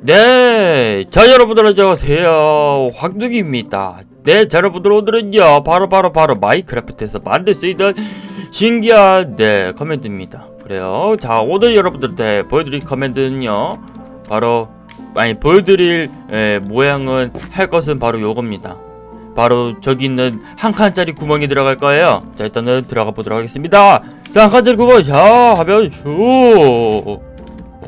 네, 자 여러분들 안녕하세요. 황둥이입니다. 네, 자 여러분들 오늘은요 바로 바로 바로 마이크래프트에서 만들 수 있는 신기한 네 커맨드입니다. 그래요. 자 오늘 여러분들한테 보여드릴 커맨드는요 바로 아니 보여드릴 에, 모양은 할 것은 바로 요겁니다. 바로 저기 있는 한 칸짜리 구멍이 들어갈 거예요. 자 일단은 들어가 보도록 하겠습니다. 자 한 칸짜리 구멍 자 하면 쭉.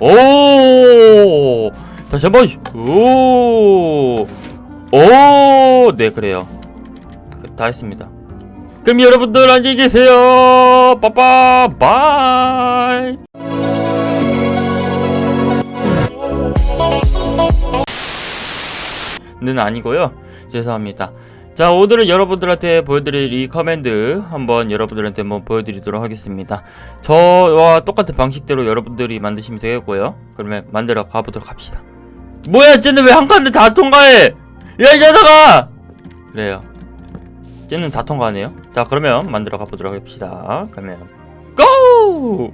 오! 다시 한 번, 오! 오! 네, 그래요. 그, 다 했습니다. 그럼 여러분들 안녕히 계세요! 빠빠! 바이! 는 아니고요. 죄송합니다. 자, 오늘은 여러분들한테 보여드릴 이 커맨드 한번 여러분들한테 한번 보여드리도록 하겠습니다. 저와 똑같은 방식대로 여러분들이 만드시면 되겠고요. 그러면 만들어 가보도록 합시다. 뭐야, 쟤는 왜 한 칸을 다 통과해? 야, 이 녀석아! 그래요. 쟤는 다 통과하네요. 자, 그러면 만들어 가보도록 합시다. 그러면, 고!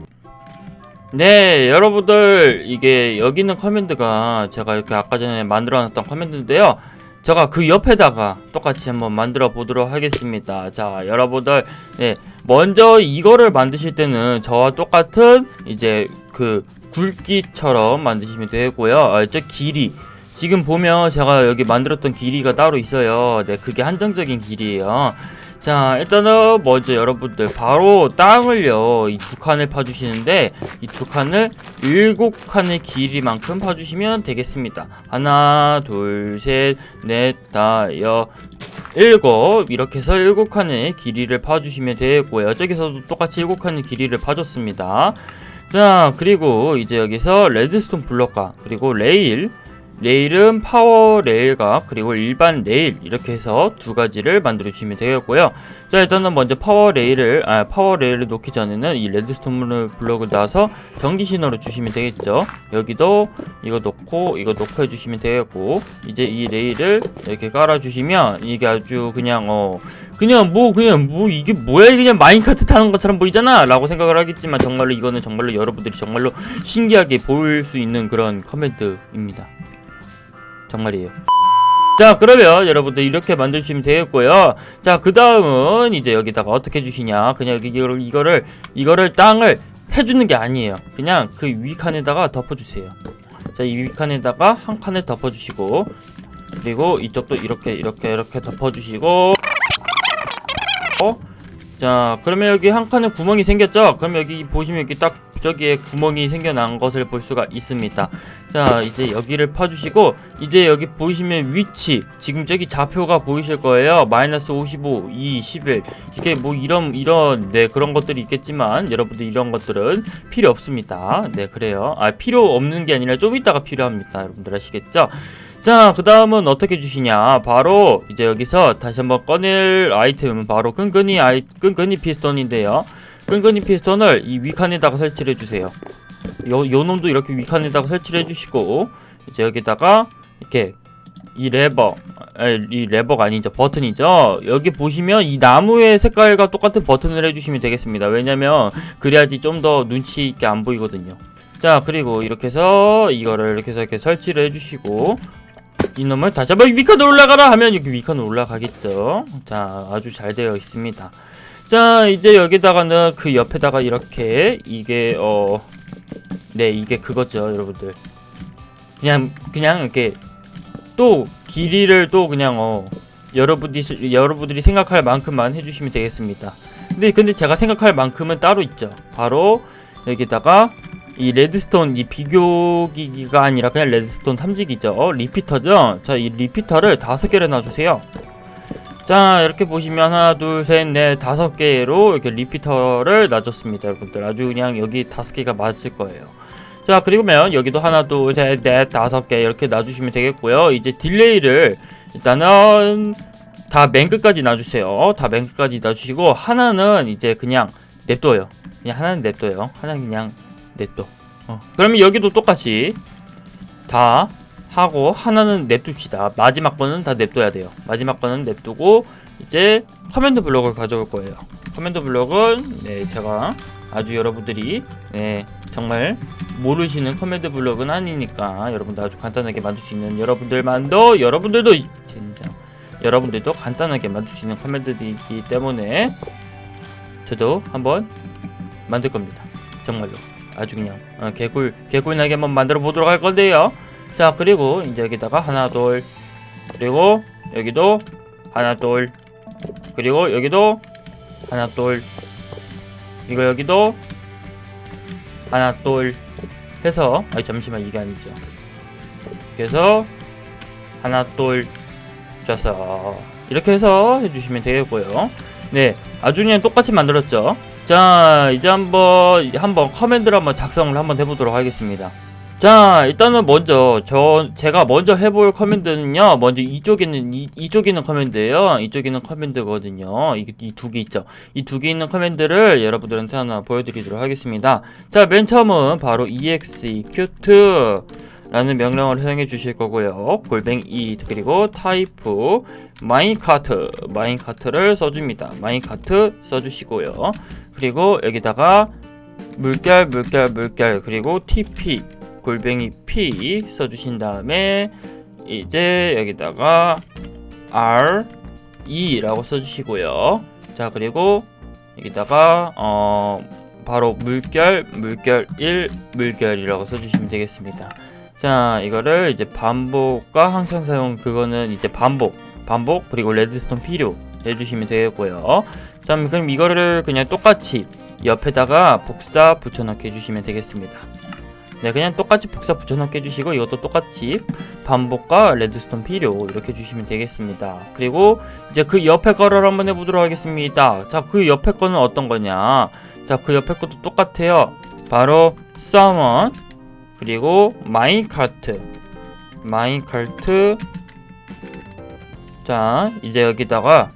네, 여러분들, 이게 여기 있는 커맨드가 제가 이렇게 아까 전에 만들어 놨던 커맨드인데요. 제가 그 옆에다가 똑같이 한번 만들어 보도록 하겠습니다. 자, 여러분들, 네, 먼저 이거를 만드실 때는 저와 똑같은 이제 그 굵기처럼 만드시면 되고요. 어, 저 길이. 지금 보면 제가 여기 만들었던 길이가 따로 있어요. 네, 그게 한정적인 길이에요. 자, 일단은 먼저 여러분들 바로 땅을요, 이 두 칸을 파주시는데, 이 두 칸을 일곱 칸의 길이만큼 파주시면 되겠습니다. 하나, 둘, 셋, 넷, 다, 여, 일곱. 이렇게 해서 일곱 칸의 길이를 파주시면 되고요. 저기서도 똑같이 일곱 칸의 길이를 파줬습니다. 자, 그리고 이제 여기서 레드스톤 블럭과, 그리고 레일, 레일은 파워 레일과 그리고 일반 레일 이렇게 해서 두 가지를 만들어 주시면 되겠고요. 자 일단은 먼저 파워 레일을 아 파워 레일을 놓기 전에는 이 레드스톤 블록을 놔서 전기 신호를 주시면 되겠죠. 여기도 이거 놓고 이거 놓고 해주시면 되겠고 이제 이 레일을 이렇게 깔아 주시면 이게 아주 그냥 어 그냥 뭐 그냥 뭐 이게 뭐야 그냥 마인카트 타는 것처럼 보이잖아 라고 생각을 하겠지만 정말로 이거는 정말로 여러분들이 정말로 신기하게 보일 수 있는 그런 커멘트입니다. 정말이에요. 자 그러면 여러분들 이렇게 만드시면 되겠고요. 자 그 다음은 이제 여기다가 어떻게 해주시냐. 그냥 이거를 이거를 이거를 땅을 해주는 게 아니에요. 그냥 그 위 칸에다가 덮어주세요. 자 이 위 칸에다가 한 칸을 덮어주시고 그리고 이쪽도 이렇게 이렇게 이렇게 덮어주시고. 어? 자 그러면 여기 한 칸에 구멍이 생겼죠? 그럼 여기 보시면 여기 딱 저기에 구멍이 생겨난 것을 볼 수가 있습니다. 자 이제 여기를 파주시고 이제 여기 보시면 위치 지금 저기 좌표가 보이실 거예요. 마이너스 55 2 11 이게 뭐 이런 이런 네 그런 것들이 있겠지만 여러분들 이런 것들은 필요 없습니다. 네 그래요. 아 필요 없는 게 아니라 좀 이따가 필요합니다. 여러분들 아시겠죠? 자, 그 다음은 어떻게 주시냐. 바로, 이제 여기서 다시 한번 꺼낼 아이템은 바로 끈끈이 아이, 끈끈이 피스톤인데요. 끈끈이 피스톤을 이 위칸에다가 설치를 해주세요. 요, 요 놈도 이렇게 위칸에다가 설치를 해주시고, 이제 여기다가, 이렇게, 이 레버, 에, 이 레버가 아니죠. 버튼이죠. 여기 보시면 이 나무의 색깔과 똑같은 버튼을 해주시면 되겠습니다. 왜냐면, 그래야지 좀 더 눈치 있게 안 보이거든요. 자, 그리고 이렇게 해서, 이거를 이렇게 해서 이렇게 설치를 해주시고, 이놈을 다시 한번 위칸으로 올라가라 하면 여기 위칸으로 올라가겠죠. 자, 아주 잘 되어 있습니다. 자, 이제 여기다가는 그 옆에다가 이렇게 이게 어, 네, 이게 그거죠, 여러분들. 그냥 그냥 이렇게 또 길이를 또 그냥 어, 여러분들이 여러분들이 생각할 만큼만 해주시면 되겠습니다. 근데 근데 제가 생각할 만큼은 따로 있죠. 바로 여기다가 이 레드스톤 이 비교기기가 아니라 그냥 레드스톤 탐지기죠 어, 리피터죠 자 이 리피터를 다섯 개를 놔주세요 자 이렇게 보시면 하나 둘셋넷 다섯 개로 이렇게 리피터를 놔줬습니다 여러분들. 아주 그냥 여기 다섯 개가 맞을 거예요. 자 그리고면 여기도 하나 둘셋넷 다섯 개 이렇게 놔주시면 되겠고요. 이제 딜레이를 일단은 다 맨 끝까지 놔주세요. 다 맨 끝까지 놔주시고 하나는 이제 그냥 냅둬요. 그냥 하나는 냅둬요. 하나는 그냥 냅둬. 어. 그러면 여기도 똑같이 다 하고 하나는 냅둡시다. 마지막 거는 다 냅둬야 돼요. 마지막 거는 냅두고 이제 커맨드 블록을 가져올 거예요. 커맨드 블록은 네 제가 아주 여러분들이 네 정말 모르시는 커맨드 블록은 아니니까 여러분들 아주 간단하게 만들 수 있는 여러분들만도 여러분들도 이- 젠장 여러분들도 간단하게 만들 수 있는 커맨드이기 때문에 저도 한번 만들 겁니다. 정말로 아주 그냥 어, 개꿀 개꿀나게 한번 만들어 보도록 할 건데요. 자 그리고 이제 여기다가 하나 둘 그리고 여기도 하나 둘 그리고 여기도 하나 둘 이거 여기도 하나 둘 해서 아 잠시만 이게 아니죠. 그래서 하나 둘 쪄서 이렇게 해서 해주시면 되겠고요. 네, 아주 그냥 똑같이 만들었죠. 자, 이제 한번 한번 커맨드를 한번 작성을 한번 해보도록 하겠습니다. 자, 일단은 먼저 저 제가 먼저 해볼 커맨드는요. 먼저 이쪽에 있는 이, 이쪽에 있는 커맨드예요. 이쪽에 있는 커맨드거든요. 이 두 개 있죠. 이 두 개 있는 커맨드를 여러분들한테 하나 보여드리도록 하겠습니다. 자, 맨 처음은 바로 execute 라는 명령을 사용해 주실 거고요. 골뱅이 이 그리고 타이프 마인카트 마인카트를 써줍니다. 마인카트 써주시고요. 그리고 여기다가 물결 물결 물결 그리고 tp 골뱅이 p 써주신 다음에 이제 여기다가 r e라고 써주시고요. 자 그리고 여기다가 어 바로 물결 물결 1 물결이라고 써주시면 되겠습니다. 자 이거를 이제 반복과 항상 사용 그거는 이제 반복 반복 그리고 레드스톤 필요 해주시면 되겠고요 자 그럼 이거를 그냥 똑같이 옆에다가 복사 붙여넣기 해주시면 되겠습니다 네 그냥 똑같이 복사 붙여넣기 해주시고 이것도 똑같이 반복과 레드스톤 필요 이렇게 해주시면 되겠습니다. 그리고 이제 그 옆에 거를 한번 해보도록 하겠습니다. 자 그 옆에 거는 어떤 거냐? 자 그 옆에 것도 똑같아요. 바로 summon 그리고 마인카트 마인카트 자 이제 여기다가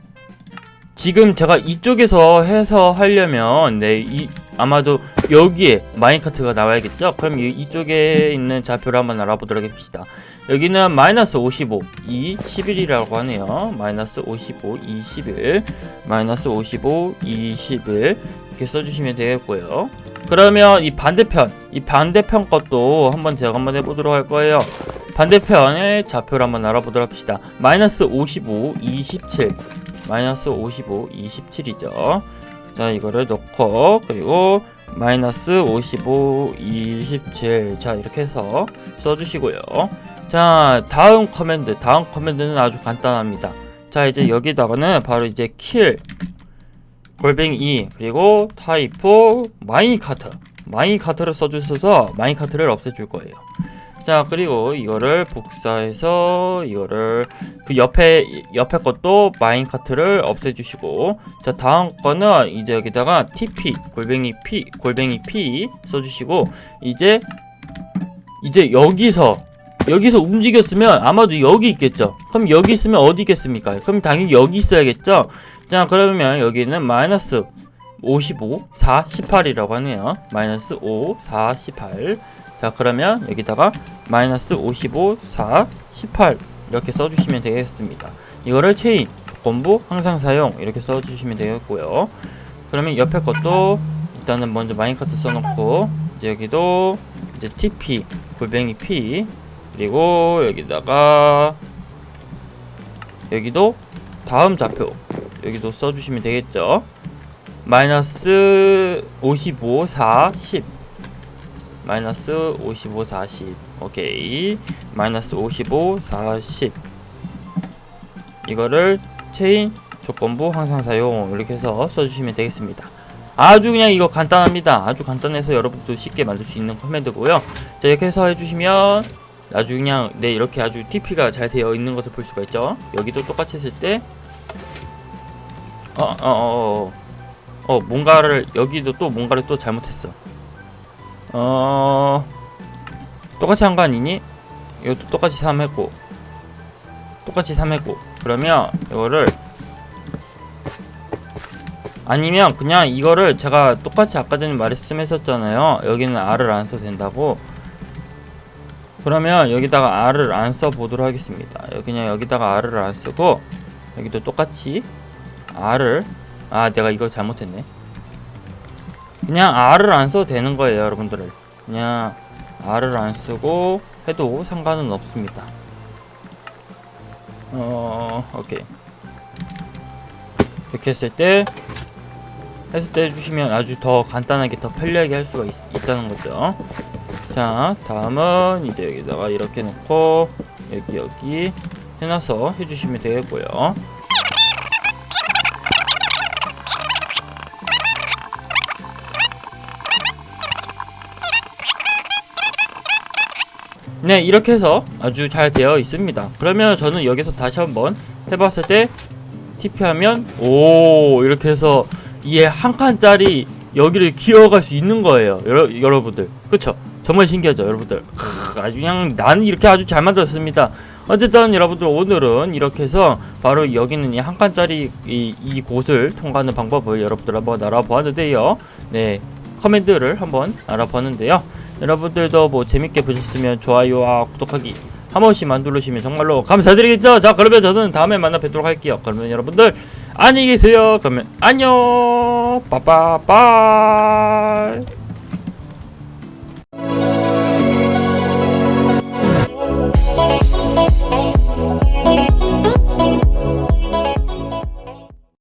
지금 제가 이쪽에서 해서 하려면 네 이 아마도 여기에 마인카트가 나와야겠죠 그럼 이, 이쪽에 있는 좌표를 한번 알아보도록 합시다 여기는 마이너스 55 2 11이라고 하네요 마이너스 55 2 11 마이너스 55 2 11 이렇게 써주시면 되겠고요 그러면 이 반대편, 이 반대편 것도 한번 제가 한번 해보도록 할 거예요. 반대편의 좌표를 한번 알아보도록 합시다. 마이너스 55, 27. 마이너스 55, 27이죠. 자, 이거를 넣고, 그리고 마이너스 55, 27. 자, 이렇게 해서 써주시고요. 자, 다음 커맨드. 다음 커맨드는 아주 간단합니다. 자, 이제 여기다가는 바로 이제 킬. 골뱅이 2 그리고 타이포 마이카트 마이카트를 써주셔서 마이카트를 없애줄 거예요 자 그리고 이거를 복사해서 이거를 그 옆에 옆에 것도 마인카트를 없애주시고 자 다음 거는 이제 여기다가 tp 골뱅이 p 골뱅이 p 써주시고 이제 이제 여기서 여기서 움직였으면 아마도 여기 있겠죠? 그럼 여기 있으면 어디 있겠습니까? 그럼 당연히 여기 있어야겠죠? 자 그러면 여기는 마이너스 55 4 18이라고 하네요. 마이너스 5 4 18 자 그러면 여기다가 마이너스 55 4 18 이렇게 써주시면 되겠습니다. 이거를 체인 조건부 항상 사용 이렇게 써주시면 되겠고요. 그러면 옆에 것도 일단은 먼저 마인카트 써놓고 이제 여기도 이제 TP 골뱅이 P 그리고 여기다가 여기도 다음 좌표 여기도 써주시면 되겠죠? 마이너스 55 4 10 마이너스 55 4 10 오케이. 마이너스 55 4 10 이거를 체인 조건부 항상 사용 이렇게 해서 써주시면 되겠습니다. 아주 그냥 이거 간단합니다. 아주 간단해서 여러분도 쉽게 만들 수 있는 커맨드고요. 자 이렇게 해서 해주시면 아주 그냥 네 이렇게 아주 TP가 잘 되어 있는 것을 볼 수가 있죠. 여기도 똑같이 했을 때 어, 어, 어, 어, 어, 뭔가를, 여기도 또 뭔가를 또 잘못했어. 어, 똑같이 한 거 아니니? 이것도 똑같이 3 했고, 똑같이 3 했고, 그러면 이거를, 아니면 그냥 이거를 제가 똑같이 아까 전에 말씀했었잖아요. 여기는 R을 안 써도 된다고. 그러면 여기다가 R을 안 써 보도록 하겠습니다. 그냥 여기다가 R을 안 쓰고, 여기도 똑같이 R을 아 내가 이거 잘못했네 그냥 R을 안 써도 되는 거예요 여러분들을 그냥 R을 안 쓰고 해도 상관은 없습니다. 어, 오케이. 이렇게 했을 때 했을 때 해주시면 아주 더 간단하게 더 편리하게 할 수가 있, 있다는 거죠. 자, 다음은 이제 여기다가 이렇게 놓고 여기 여기 해놔서 해주시면 되겠고요. 네, 이렇게 해서 아주 잘 되어 있습니다. 그러면 저는 여기서 다시 한번 해봤을 때 TP하면 오 이렇게 해서 이게 한 칸짜리 여기를 기어갈 수 있는 거예요. 여러, 여러분들 그쵸? 정말 신기하죠 여러분들 크, 아주 그냥 나는 이렇게 아주 잘 만들었습니다. 어쨌든 여러분들 오늘은 이렇게 해서 바로 여기는 이 한 칸짜리 이, 이 곳을 통과하는 방법을 여러분들 한번 알아보았는데요. 네 커맨드를 한번 알아봤는데요. 여러분들도 뭐 재밌게 보셨으면 좋아요와 구독하기 한 번씩만 누르시면 정말로 감사드리겠죠. 자 그러면 저는 다음에 만나 뵙도록 할게요. 그러면 여러분들 안녕히 계세요. 그러면 안녕 빠빠빠